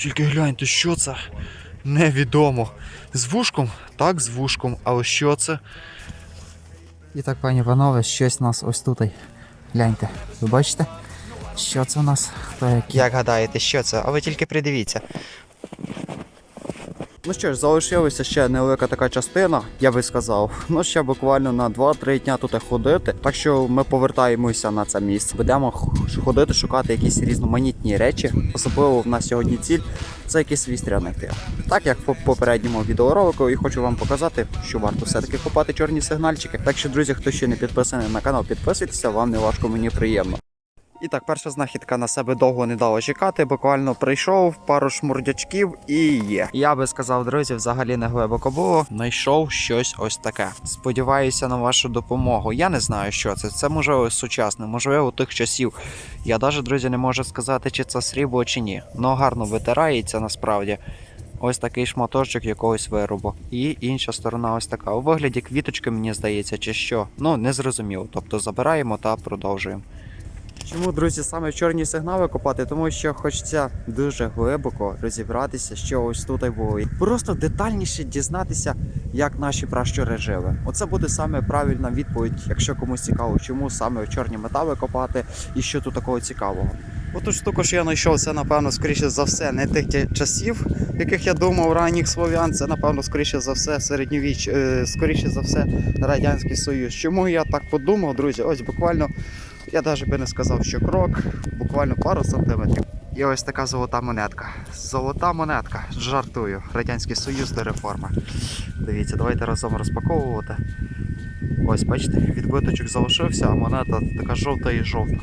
Тільки гляньте, що це? Невідомо. З вушком? Так, з вушком. Але що це? І так, пані панове, щось у нас ось тут. Гляньте, ви бачите? Що це у нас? Хто який? Як гадаєте, що це? А ви тільки придивіться. Ну що ж, залишилася ще невелика така частина, я би сказав. Ну ще буквально на 2-3 дня тут ходити. Так що ми повертаємося на це місце. Будемо ходити, шукати якісь різноманітні речі. Особливо в нас сьогодні ціль це якийсь вістряник. Так як по попередньому відеоролику, і хочу вам показати, що варто все-таки копати чорні сигнальчики. Так що, друзі, хто ще не підписаний на канал, підписуйтеся, вам не важко, мені приємно. І так, перша знахідка на себе довго не дала чекати. Буквально прийшов, пару шмурдячків і є. Я би сказав, друзі, взагалі не глибоко було. Знайшов щось ось таке. Сподіваюся на вашу допомогу. Я не знаю, що це. Це можливо сучасне, можливо, тих часів. Я навіть, друзі, не можу сказати, чи це срібло, чи ні. Ну гарно витирається насправді. Ось такий шматочок якогось виробу. І інша сторона ось така. У вигляді квіточки, мені здається, чи що. Ну, не зрозуміло. Тобто забираємо та продовжуємо. Чому, друзі, саме чорні сигнали копати? Тому що хочеться дуже глибоко розібратися, що ось тут і було. Просто детальніше дізнатися, як наші пращури жили. Оце буде саме правильна відповідь, якщо комусь цікаво, чому саме чорні метали копати і що тут такого цікавого. Оту штуку, що я знайшов, це напевно, скоріше за все, не тих часів, яких я думав, ранніх слов'ян. Це напевно, скоріше за все, середньовіч, е, скоріше за все, радянський союз. Чому я так подумав, друзі? Ось буквально я навіть би не сказав, що крок, буквально пару сантиметрів. І ось така золота монетка. Золота монетка. Жартую. Радянський Союз до реформи. Дивіться, давайте разом розпаковувати. Ось, бачите, відбиточок залишився, а монета така жовта і жовта.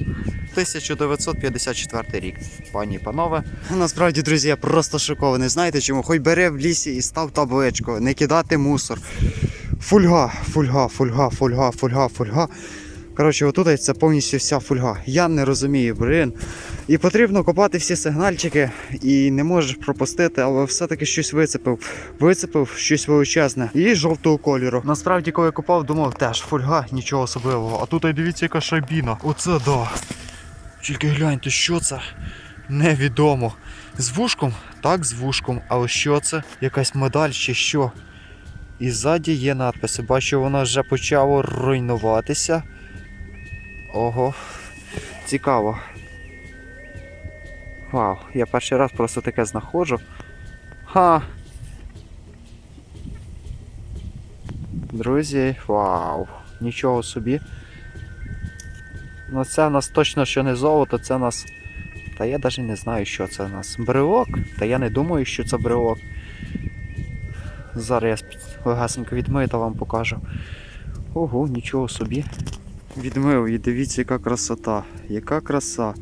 1954 рік, пані і панове. Насправді, друзі, я просто шокований. Знаєте чому? Хоч бери в лісі і став табличку, не кидати мусор. Фульга, фульга, фульга, фульга, фульга, фульга. Коротше, отут це повністю вся фульга. Я не розумію, блин. І потрібно копати всі сигнальчики, і не можеш пропустити, але все-таки щось вицепив. Вицепив щось величезне і жовтого кольору. Насправді, коли копав, думав, теж фульга, нічого особливого. А тут дивіться, яка шайбіна. Оце да. Тільки гляньте, що це? Невідомо. З вушком? Так, з вушком. Але що це? Якась медаль чи що? І ззаді є надписи. Бачу, воно вже почало руйнуватися. Ого, цікаво. Вау, я перший раз просто таке знаходжу. Ха. Друзі, вау, нічого собі. Ну це в нас точно що не золото, це в нас. Та я навіть не знаю, що це у нас. Брелок? Та я не думаю, що це брелок. Зараз я легасенько відмию та вам покажу. Ого, нічого собі. Відмив і дивіться, яка красота. Яка краса.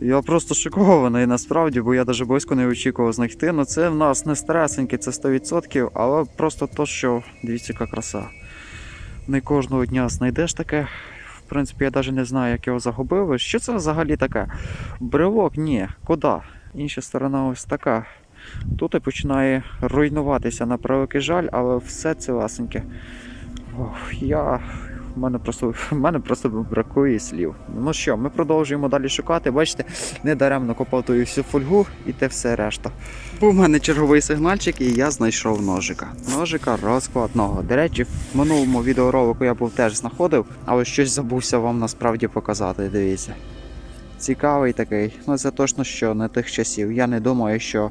Я просто шокований насправді, бо я навіть близько не очікував знайти. Ну це в нас не старесеньке, це 100%, але просто то, що дивіться, яка краса. Не кожного дня знайдеш таке. В принципі, я навіть не знаю, як його загубив. Що це взагалі таке? Брелок? Ні. Куди? Інша сторона ось така. Тут і починає руйнуватися на превеликий жаль, але все цілесеньке. Ох, я. В мене просто мене просто бракує слів. Ну що, ми продовжуємо далі шукати. Бачите, не даремно копав ту всю фольгу і те все решта. Був у мене черговий сигнальчик, і я знайшов ножика. Ножика розкладного. До речі, в минулому відеоролику я був теж знаходив, але щось забувся вам насправді показати. Дивіться. Цікавий такий. Ну це точно що не тих часів. Я не думаю, що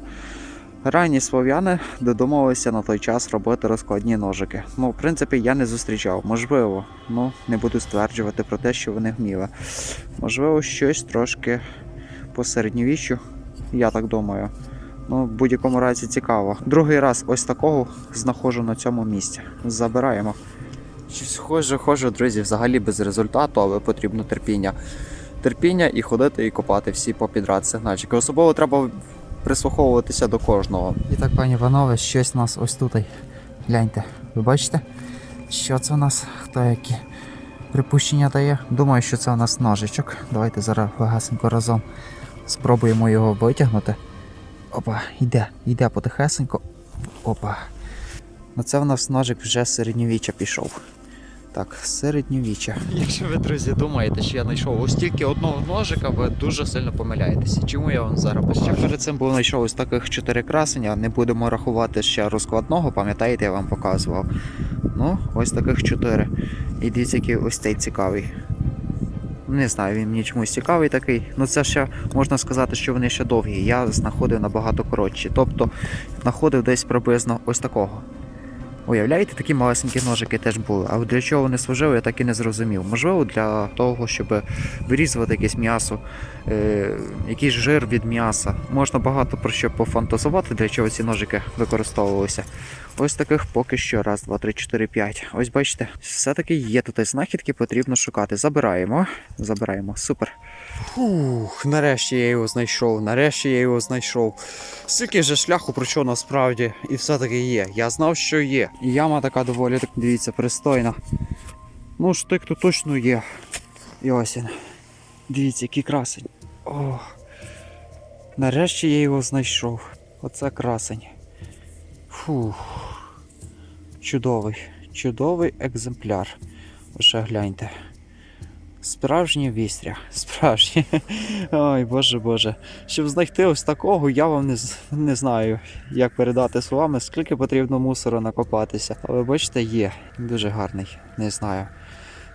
ранні слов'яни додумалися на той час робити розкладні ножики. Ну, в принципі, я не зустрічав. Можливо, ну не буду стверджувати про те, що вони вміли. Можливо, щось трошки по середньовіччю, я так думаю. Ну, в будь-якому разі цікаво. Другий раз ось такого знаходжу на цьому місці. Забираємо. Щось хоже, хоже, друзі, взагалі без результату, але потрібно терпіння. Терпіння і ходити і копати всі попідряд сигнальчики. Особливо треба прислуховуватися до кожного. І так, пані панове, щось у нас ось тут. Гляньте, ви бачите? Що це у нас? Хто які припущення дає? Думаю, що це у нас ножичок. Давайте зараз легасенько разом спробуємо його витягнути. Опа, йде, йде потихесенько. Опа. Ну це в нас ножик вже середньовіччя пішов. Так, середньовіччя. Якщо ви, друзі, думаєте, що я знайшов ось тільки одного ножика, ви дуже сильно помиляєтеся. Чому я вам зараз покажу? Ще перед цим був знайшов ось таких чотири красення. Не будемо рахувати ще розкладного, пам'ятаєте, я вам показував. Ну, ось таких чотири. І дивіться, який ось цей цікавий. Не знаю, він мені чомусь цікавий такий. Ну це ще можна сказати, що вони ще довгі. Я знаходив набагато коротші. Тобто знаходив десь приблизно ось такого. Уявляєте, такі малесенькі ножики теж були. А для чого вони служили, я так і не зрозумів. Можливо, для того, щоб вирізувати якесь м'ясо, е, якийсь жир від м'яса. Можна багато про що пофантазувати, для чого ці ножики використовувалися. Ось таких поки що. Раз, два, три, чотири, п'ять. Ось бачите, все-таки є тут знахідки, потрібно шукати. Забираємо. Забираємо. Супер. Фух, нарешті я його знайшов, нарешті я його знайшов. Скільки же шляху пройшов насправді, і все-таки є. Я знав, що є. Яма така доволі, так дивіться, пристойна. Ну, штик тут точно є. І. Дивіться, який красень. О, нарешті я його знайшов. Оце красень. Фух. Чудовий, чудовий екземпляр. Лише гляньте. Справжнє вістря, справжнє. Ой, боже боже. Щоб знайти ось такого, я вам не, не знаю, як передати словами, скільки потрібно мусору накопатися. Але бачите, є. Дуже гарний, не знаю.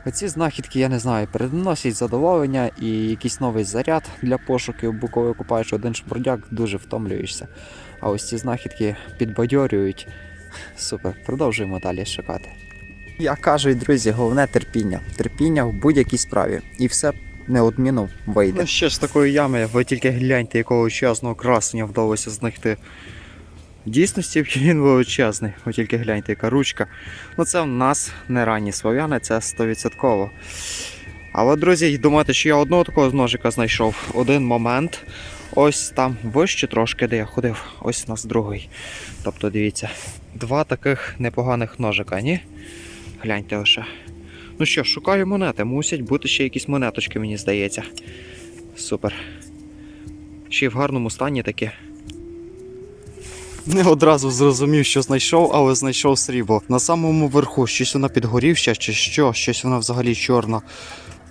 Оці знахідки, я не знаю, переносять задоволення і якийсь новий заряд для пошуків, бо коли купаєш один шпурдяк, дуже втомлюєшся. А ось ці знахідки підбадьорюють. Супер, продовжуємо далі шукати. Я кажу, друзі, головне терпіння. Терпіння в будь-якій справі. І все неодмінно вийде. Ну ще з такої ями, ви тільки гляньте, якого величезного красення вдалося знайти. В дійсності він величезний, ви тільки гляньте, яка ручка. Ну це в нас не ранні слов'яни, це 100%. Але, друзі, думаєте, що я одного такого ножика знайшов. Один момент. Ось там вище трошки, де я ходив, ось у нас другий. Тобто, дивіться, два таких непоганих ножика, ні? Гляньте лише. Ну що, шукаю монети. Мусять бути ще якісь монеточки, мені здається. Супер. Ще й в гарному стані такі. Не одразу зрозумів, що знайшов, але знайшов срібло. На самому верху щось вона підгорівша, чи що, щось вона взагалі чорна.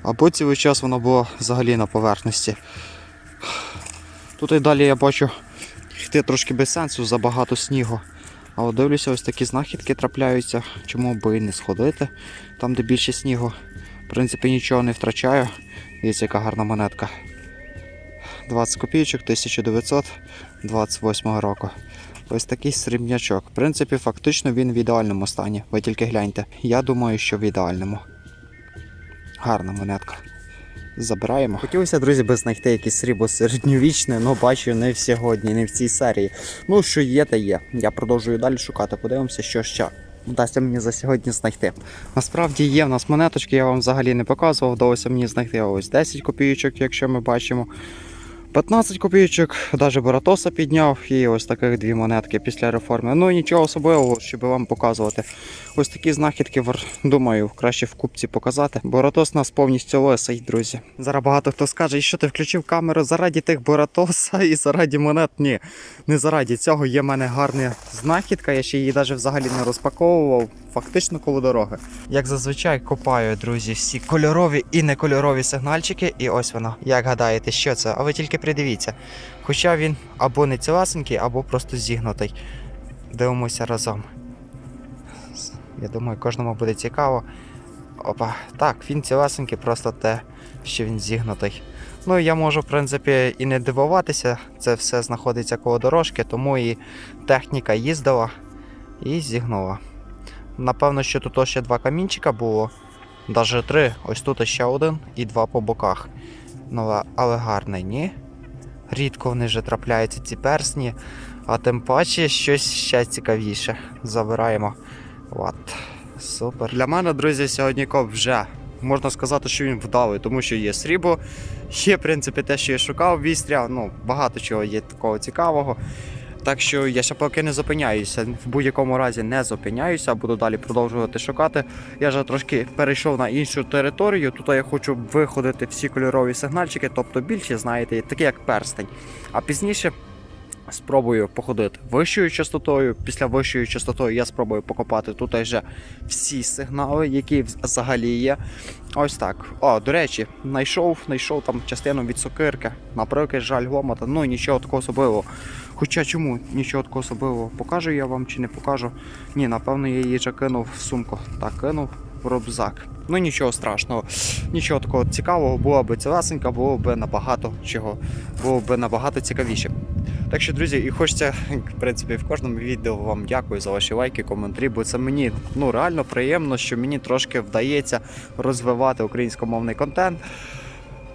Або цілий час вона була взагалі на поверхності. Тут і далі я бачу йти трошки без сенсу, забагато снігу. А от дивлюся, ось такі знахідки трапляються. Чому би і не сходити там, де більше снігу. В принципі, нічого не втрачаю. Дивіться, яка гарна монетка. 20 копійочок 1928 року. Ось такий срібнячок. В принципі, фактично він в ідеальному стані. Ви тільки гляньте. Я думаю, що в ідеальному. Гарна монетка. Забираємо. Хотілося, друзі, би знайти якесь срібло середньовічне, але бачу не сьогодні, не в цій серії. Ну, що є, та є. Я продовжую далі шукати. Подивимося, що ще вдасться мені за сьогодні знайти. Насправді є в нас монеточки, я вам взагалі не показував. Вдалося мені знайти ось 10 копійочок, якщо ми бачимо. 15 копійочок, навіть Боратоса підняв і ось таких дві монетки після реформи. Ну нічого особливого, щоб вам показувати. Ось такі знахідки, думаю, краще в купці показати. Боратос нас повністю лисий, друзі. Зараз багато хто скаже, «І що ти включив камеру зараді тих Боратоса і зараді монет. Ні, не зараді цього. Є в мене гарна знахідка, я ще її навіть взагалі не розпаковував. Фактично коло дороги. Як зазвичай копаю, друзі, всі кольорові і некольорові сигнальчики, і ось воно. Як гадаєте, що це? А ви тільки придивіться. Хоча він або не ціласенький, або просто зігнутий. Дивимося разом. Я думаю, кожному буде цікаво. Опа, так, він ціласенький, просто те, що він зігнутий. Ну, я можу, в принципі, і не дивуватися, це все знаходиться коло дорожки, тому і техніка їздила і зігнула. Напевно, що тут ще два камінчика було. Даже три. Ось тут ще один і два по боках. Ну, але гарний, ні? Рідко вони вже трапляються ці персні, а тим паче щось ще цікавіше. Забираємо. От. Супер. Для мене, друзі, сьогодні коп вже можна сказати, що він вдалий, тому що є срібло, є, в принципі, те, що я шукав вістря. Ну, багато чого є такого цікавого. Так що я ще поки не зупиняюся. В будь-якому разі не зупиняюся, буду далі продовжувати шукати. Я вже трошки перейшов на іншу територію. Тут я хочу виходити всі кольорові сигнальчики, тобто більші, знаєте, такі як перстень. А пізніше спробую походити вищою частотою. Після вищої частотою я спробую покопати тут вже всі сигнали, які взагалі є. Ось так. О, до речі, знайшов, знайшов там частину від сокирки. Наприклад, жаль гомота. Ну нічого такого особливого. Хоча чому нічого такого особливого покажу я вам чи не покажу. Ні, напевно, я її вже кинув в сумку. Так, кинув в рюкзак. Ну нічого страшного, нічого такого цікавого, було б цілесенька, було б набагато чого, було б набагато цікавіше. Так що, друзі, і хочеться, в принципі, в кожному відео вам дякую за ваші лайки, коментарі, бо це мені ну реально приємно, що мені трошки вдається розвивати українськомовний контент.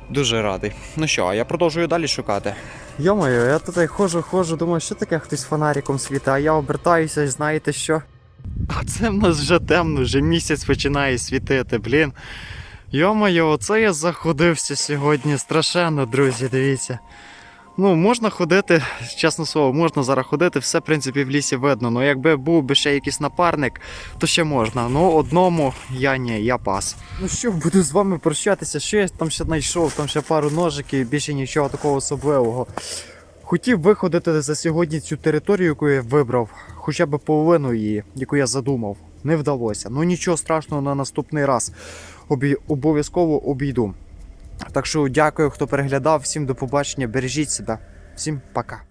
Дуже радий. Ну що, а я продовжую далі шукати. Йомаю, я тут ходжу, ходжу, думаю, що таке хтось фонариком світить, а я обертаюся, знаєте що? А це в нас вже темно, вже місяць починає світити, блін. Йомаю, оце я заходився сьогодні страшенно, друзі, дивіться. Ну, можна ходити, чесно слово, можна зараз ходити, все, в принципі, в лісі видно. Ну, якби був би ще якийсь напарник, то ще можна. Ну, одному я ні, я пас. Ну що, буду з вами прощатися. Що я там ще знайшов, там ще пару ножиків, більше нічого такого особливого. Хотів виходити за сьогодні цю територію, яку я вибрав, хоча б половину її, яку я задумав. Не вдалося. Ну нічого страшного на наступний раз. Обов'язково обійду. Так що дякую, хто переглядав. Всім до побачення. Бережіть себе. Всім пока.